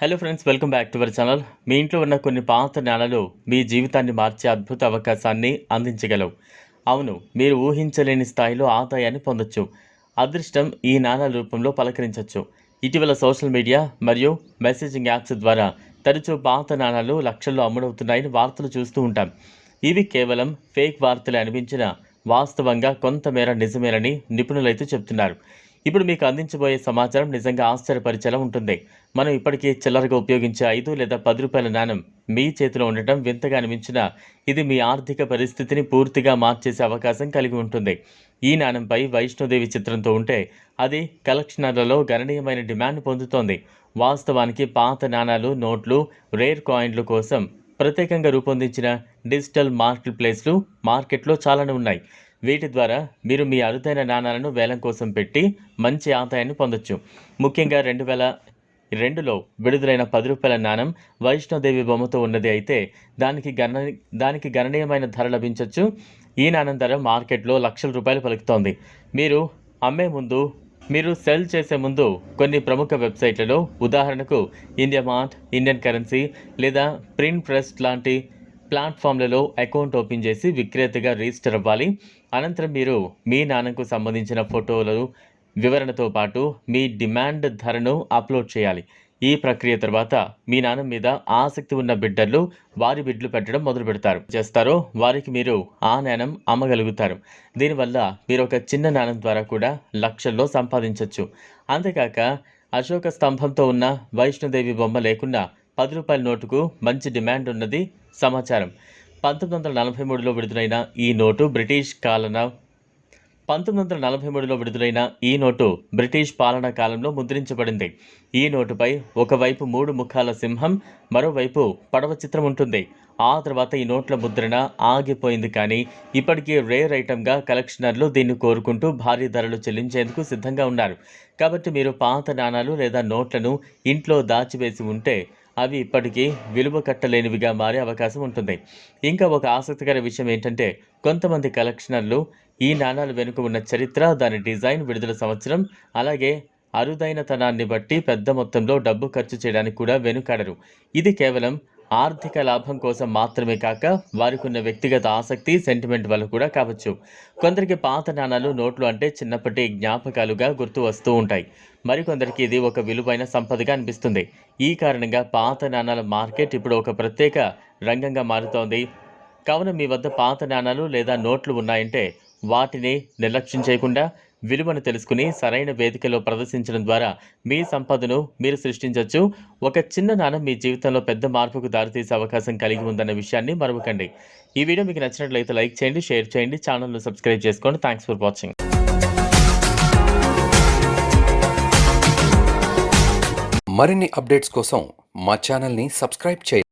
Hello friends welcome back to our channel మీ ఇంట్లో ఉన్న కొన్ని పాత నాణాలు మీ జీవితాన్ని మార్చే అద్భుత అవకాశాన్ని అందించగలవు. అవును మీరు ఊహించలేని స్థాయిలో ఆదాయాన్ని పొందొచ్చు. అదృష్టం ఈ నాణాల రూపంలో పలకరించవచ్చు ఇటీవల సోషల్ మీడియా మరియు మెసేజింగ్ యాప్స్ ద్వారా తరచూ పాత నాణాలు లక్షల్లో అమ్ముడవుతున్నాయని వార్తలు చూస్తూ ఉంటాం. ఇవి కేవలం ఫేక్ వార్తలు అనిపించిన వాస్తవంగా కొంతమేర నిజమేనని నిపుణులైతే చెప్తున్నారు. ఇప్పుడు మీకు అందించబోయే సమాచారం నిజంగా ఆశ్చర్యపరిచేలా ఉంటుంది. మనం ఇప్పటికీ చిల్లరగా ఉపయోగించే ఐదు లేదా పది రూపాయల నాణం మీ చేతిలో ఉండటం వింతగా అనిపించినా ఇది మీ ఆర్థిక పరిస్థితిని పూర్తిగా మార్చేసే అవకాశం కలిగి ఉంటుంది. ఈ నాణంపై వైష్ణోదేవి చిత్రంతో ఉంటే అది కలెక్షనర్లలో గణనీయమైన డిమాండ్ పొందుతోంది. వాస్తవానికి పాత నాణాలు నోట్లు రేర్ కాయిన్ల కోసం ప్రత్యేకంగా రూపొందించిన డిజిటల్ మార్కెట్ ప్లేస్లు మార్కెట్లో చాలానే ఉన్నాయి. వీటి ద్వారా మీరు మీ అరుదైన నాణాలను వేలం కోసం పెట్టి మంచి ఆదాయాన్ని పొందొచ్చు. ముఖ్యంగా రెండు వేల రెండులో విడుదలైన పది రూపాయల నాణం వైష్ణోదేవి బొమ్మతో ఉన్నది అయితే దానికి గణ దానికి గణనీయమైన ధర లభించవచ్చు ఈ నాణం ధర మార్కెట్లో లక్షల రూపాయలు పలుకుతోంది. మీరు అమ్మే ముందు మీరు సెల్ చేసే ముందు కొన్ని ప్రముఖ వెబ్సైట్లలో ఉదాహరణకు ఇండియా మార్ట్ ఇండియన్ కరెన్సీ లేదా ప్రింట్ ప్రెస్ లాంటి ప్లాట్ఫామ్లలో అకౌంట్ ఓపెన్ చేసి విక్రేతగా రిజిస్టర్ అవ్వాలి. అనంతరం మీరు మీ నాన్నకు సంబంధించిన ఫోటోలు వివరణతో పాటు మీ డిమాండ్ ధరను అప్లోడ్ చేయాలి. ఈ ప్రక్రియ తర్వాత మీ నాన్న మీద ఆసక్తి ఉన్న బిడ్డర్లు వారి బిడ్లు పెట్టడం మొదలు పెడతారు. చేస్తారో వారికి మీరు ఆ నాణం అమ్మగలుగుతారు. దీనివల్ల మీరు ఒక చిన్న నాణం ద్వారా కూడా లక్షల్లో సంపాదించవచ్చు అంతేకాక అశోక స్తంభంతో ఉన్న వైష్ణోదేవి బొమ్మ లేకుండా పది రూపాయల నోటుకు మంచి డిమాండ్ ఉన్నది సమాచారం. పంతొమ్మిది వందల నలభై మూడులో విడుదలైన ఈ నోటు బ్రిటిష్ కాలన పంతొమ్మిది వందల నలభై మూడులో విడుదలైన ఈ నోటు బ్రిటిష్ పాలనా కాలంలో ముద్రించబడింది. ఈ నోటుపై ఒకవైపు మూడు ముఖాల సింహం మరోవైపు పడవ చిత్రం ఉంటుంది. ఆ తర్వాత ఈ నోట్ల ముద్రణ ఆగిపోయింది కానీ ఇప్పటికీ రేర్ ఐటమ్గా కలెక్షనర్లు దీన్ని కోరుకుంటూ భారీ ధరలు చెల్లించేందుకు సిద్ధంగా ఉన్నారు. కాబట్టి మీరు పాత నాణాలు లేదా నోట్లను ఇంట్లో దాచివేసి ఉంటే అవి ఇప్పటికీ విలువ కట్టలేనివిగా మారే అవకాశం ఉంటుంది. ఇంకా ఒక ఆసక్తికర విషయం ఏంటంటే కొంతమంది కలెక్షనర్లు ఈ నాణాలు వెనుక ఉన్న చరిత్ర దాని డిజైన్ విడుదల సంవత్సరం అలాగే అరుదైన తనాన్ని బట్టి పెద్ద మొత్తంలో డబ్బు ఖర్చు చేయడానికి కూడా వెనుకాడరు. ఇది కేవలం ఆర్థిక లాభం కోసం మాత్రమే కాక వారికి ఉన్న వ్యక్తిగత ఆసక్తి సెంటిమెంట్ వల్ల కూడా కావచ్చు. కొందరికి పాత నాణాలు నోట్లు అంటే చిన్నప్పటి జ్ఞాపకాలుగా గుర్తు వస్తూ ఉంటాయి. మరికొందరికి ఇది ఒక విలువైన సంపదగా అనిపిస్తుంది. ఈ కారణంగా పాత నాణాల మార్కెట్ ఇప్పుడు ఒక ప్రత్యేక రంగంగా మారుతోంది. కావున మీ వద్ద పాత నాణాలు లేదా నోట్లు ఉన్నాయంటే వాటిని నిర్లక్ష్యం చేయకుండా విలువను తెలుసుకుని సరైన వేదికలో ప్రదర్శించడం ద్వారా మీ సంపదను మీరు సృష్టించవచ్చు ఒక చిన్న నాణం మీ జీవితంలో పెద్ద మార్పుకు దారితీసే అవకాశం కలిగి ఉందన్న విషయాన్ని మరవకండి. ఈ వీడియో మీకు నచ్చినట్లయితే లైక్ చేయండి షేర్ చేయండి ఛానల్ను సబ్స్క్రైబ్ చేసుకోండి. థ్యాంక్స్ ఫర్ వాచింగ్ మరిన్ని అప్డేట్స్ కోసం మా ఛానల్ని సబ్స్క్రైబ్ చేయండి.